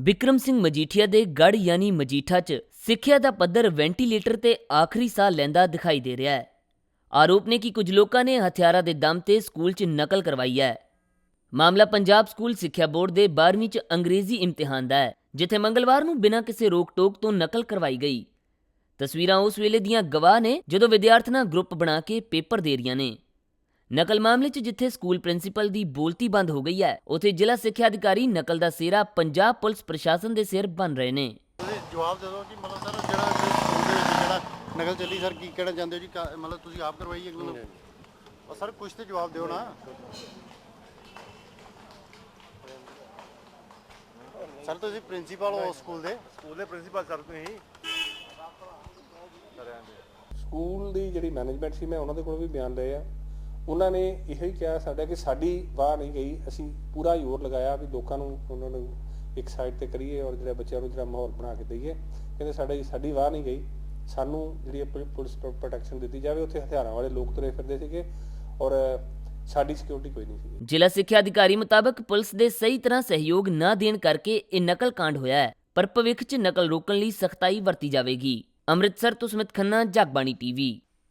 ਬਿਕਰਮ ਸਿੰਘ ਮਜੀਠੀਆ ਦੇ ਗੜ ਯਾਨੀ ਮਜੀਠਾ 'ਚ ਸਿੱਖਿਆ ਦਾ ਪੱਧਰ ਵੈਂਟੀਲੇਟਰ ਤੇ ਆਖਰੀ ਸਾਹ ਲੈਂਦਾ ਦਿਖਾਈ ਦੇ ਰਿਹਾ ਹੈ। ਆਰੋਪ ਨੇ ਕਿ ਕੁਝ ਲੋਕਾਂ ਨੇ ਹਥਿਆਰਾਂ ਦੇ ਦਮ ਤੇ ਸਕੂਲ 'ਚ ਨਕਲ ਕਰਵਾਈ ਹੈ। ਮਾਮਲਾ ਪੰਜਾਬ ਸਕੂਲ ਸਿੱਖਿਆ ਬੋਰਡ ਦੇ 12ਵੀਂ 'ਚ ਅੰਗਰੇਜ਼ੀ ਇਮਤਿਹਾਨ ਦਾ ਹੈ, ਜਿੱਥੇ ਮੰਗਲਵਾਰ ਨੂੰ ਬਿਨਾਂ ਕਿਸੇ ਰੋਕ-ਟੋਕ ਤੋਂ ਨਕਲ ਕਰਵਾਈ ਗਈ। ਤਸਵੀਰਾਂ ਉਸ ਵੇਲੇ ਦੀਆਂ ਗਵਾਹ ਨੇ ਜਦੋਂ ਵਿਦਿਆਰਥਣਾਂ ਗਰੁੱਪ ਬਣਾ ਕੇ ਪੇਪਰ ਦੇ ਰਹੀਆਂ ਨੇ। ਨਕਲ ਮਾਮਲੇ 'ਚ ਜਿੱਥੇ ਸਕੂਲ ਪ੍ਰਿੰਸੀਪਲ ਦੀ ਬੋਲਤੀ ਬੰਦ ਹੋ ਗਈ ਹੈ ਉੱਥੇ ਜ਼ਿਲ੍ਹਾ ਸਿੱਖਿਆ ਅਧਿਕਾਰੀ ਨਕਲ ਦਾ ਸਿਹਰਾ ਪੰਜਾਬ ਪੁਲਿਸ ਪ੍ਰਸ਼ਾਸਨ ਦੇ ਸਿਰ ਬਣ ਰਹੇ ਨੇ। ਜਵਾਬ ਦੇ ਦਿਓ ਕਿ ਮਤਲਬ ਸਰ ਜਿਹੜਾ ਸਕੂਲ ਦੇ ਵਿੱਚ ਜਿਹੜਾ ਨਕਲ ਚੱਲੀ ਸਰ ਕੀ ਕਹਿਣਾ ਚਾਹੁੰਦੇ ਹੋ ਜੀ? ਕਾ- ਮਤਲਬ ਤੁਸੀਂ ਆਪ ਕਰਵਾਈ ਹੈ ਕਿ ਮਤਲਬ? ਉਹ ਸਰ ਕੁਝ ਤੇ ਜਵਾਬ ਦਿਓ ਨਾ। ਸਰ ਤੁਸੀਂ ਪ੍ਰਿੰਸੀਪਲ ਹੋ ਸਕੂਲ ਦੇ? ਸਕੂਲ ਦੇ ਪ੍ਰਿੰਸੀਪਲ ਸਰ ਤੁਸੀਂ। ਸਕੂਲ ਦੀ ਜਿਹੜੀ ਮੈਨੇਜਮੈਂਟ ਸੀ ਮੈਂ ਉਹਨਾਂ ਦੇ ਕੋਲ ਵੀ ਬਿਆਨ ਲਏ ਆ। ਉਹਨਾਂ ਨੇ ਇਹੋ ਹੀ ਕਿਹਾ ਸਾਡਾ ਕਿ ਸਾਡੀ ਵਾਹ ਨਹੀਂ ਗਈ, ਅਸੀਂ ਪੂਰਾ ਜ਼ੋਰ ਲਗਾਇਆ ਵੀ ਲੋਕਾਂ ਨੂੰ, ਉਹਨਾਂ ਨੂੰ ਇੱਕ ਸਾਈਡ ਤੇ ਕਰੀਏ ਔਰ ਜਿਹੜੇ ਬੱਚਿਆਂ ਨੂੰ ਜਿਹੜਾ ਮਾਹੌਲ ਬਣਾ ਕੇ ਦਈਏ। ਕਹਿੰਦੇ ਸਾਡੀ ਸਾਡੀ ਵਾਹ ਨਹੀਂ ਗਈ। ਸਾਨੂੰ ਜਿਹੜੀ ਪੁਲਿਸ ਪ੍ਰੋਟੈਕਸ਼ਨ ਦਿੱਤੀ ਜਾਵੇ, ਉੱਥੇ ਹਥਿਆਰਾਂ ਵਾਲੇ ਲੋਕ ਤੁਰੇ ਫਿਰਦੇ ਸੀਗੇ ਔਰ ਸਾਡੀ ਸਿਕਿਉਰਿਟੀ ਕੋਈ ਨਹੀਂ ਸੀ। ਜ਼ਿਲ੍ਹਾ ਸਿੱਖਿਆ ਅਧਿਕਾਰੀ ਮੁਤਾਬਕ ਪੁਲਿਸ ਦੇ ਸਹੀ ਤਰ੍ਹਾਂ ਸਹਿਯੋਗ ਨਾ ਦੇਣ ਕਰਕੇ ਇਹ ਨਕਲ ਕਾਂਡ ਹੋਇਆ ਹੈ, ਪਰ ਭਵਿੱਖ 'ਚ ਨਕਲ ਰੋਕਣ ਲਈ ਸਖਤਾਈ ਵਰਤੀ ਜਾਵੇਗੀ। ਅੰਮ੍ਰਿਤਸਰ ਤੋਂ ਸੁਮਿਤ ਖੰਨਾ, ਜਗਬਾਣੀ ਟੀਵੀ।